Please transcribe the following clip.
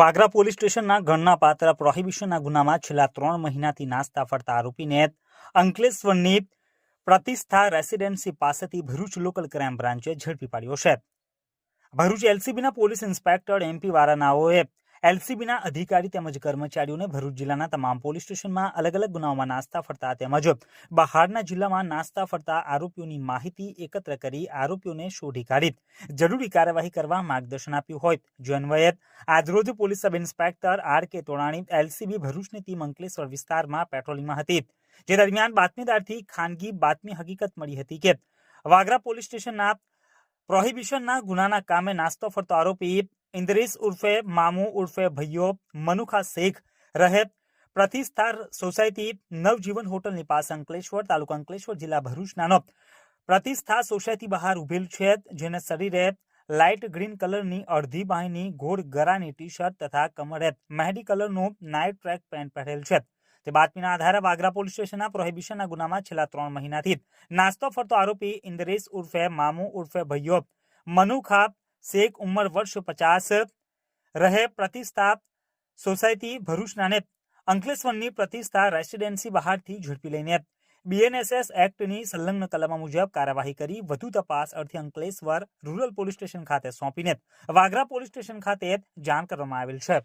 Vagra police સ્ટેશનના ગણના પાત્ર પ્રોહિબિશનના ગુનામાં છેલ્લા ત્રણ મહિનાથી નાસ્તા ફરતા આરોપીને અંકલેશ્વરની પ્રતિષ્ઠા રેસિડેન્સી પાસેથી ભરૂચ લોકલ ક્રાઇમ બ્રાન્ચે ઝડપી પાડ્યો છે. ભરૂચ એલસીબીના પોલીસ ઇન્સ્પેક્ટર એમપી વારાનાઓએ એલસીબીના અધિકારી તેમજ કર્મચારીઓને ભરૂચ જિલ્લાના તમામ પોલીસ સ્ટેશનમાં અલગ અલગ ગુનાઓમાં નાસ્તા ફરતા તેમજ બહારના જિલ્લામાં નાસ્તા ફરતા આરોપીઓની માહિતી એકત્ર કરી આરોપીઓને શોધી કાઢી. જરૂરી કાર્યવાહી કરવા માર્ગદર્શન આપ્યું હોય. જો અન્વયે આજરોજ police sub inspector R K Todani LCB ભરૂચની ટીમ અંકલેશ્વર વિસ્તારમાં પેટ્રોલિંગમાં હતી. જે દરમિયાન બાતમીદારથી ખાનગી બાતમી હકીકત મળી હતી કે વાગરા પોલીસ સ્ટેશનના પ્રોહિબિશનના ગુનાના કામે નાસ્તો ફરતો આરોપી ઇન્દ્રિસ ઉર્ફે મામુ ઉર્ફે ભૈયો, મનુખા શેખ રહે પ્રતિષ્ઠા સોસાયટી, નવજીવન હોટલની પાસે અંકલેશ્વર તાલુકા અંકલેશ્વર, જિલ્લા ભરૂચનાનો પ્રતિષ્ઠા સોસાયટી બહાર ઉભેલ છે, જેને શરીરે લાઇટ ગ્રીન કલરની અડધી બાહીની ગોળ ગરાની ટી શર્ટ તથા કમરે મહેડી કલરનું નાઇટ ટ્રેક પેન્ટ પહેરેલ છે. તે બાતમીના આધારે વાગરા પોલીસ સ્ટેશનના પ્રોહિબિશનના ગુનામાં છેલ્લા ત્રણ મહિનાથી નાસ્તો ફરતો આરોપી ઇન્દ્રેશ ઉર્ફે મામુ ઉર્ફે ભૈયો, મનુખા શેખ ઉંમર વર્ષ પચાસ રહે પ્રતિષ્ઠા સોસાયટી ભરૂચનાને અંકલેશ્વરની પ્રતિષ્ઠા રેસિડેન્સી બહારથી ઝડપી લઈને બીએનએસએસ એક્ટની સંલગ્ન કલમો મુજબ કાર્યવાહી કરી વધુ તપાસ અર્થે અંકલેશ્વર રૂરલ પોલીસ સ્ટેશન ખાતે સોંપીને વાગરા પોલીસ સ્ટેશન ખાતે જાણ કરવામાં આવેલ છે.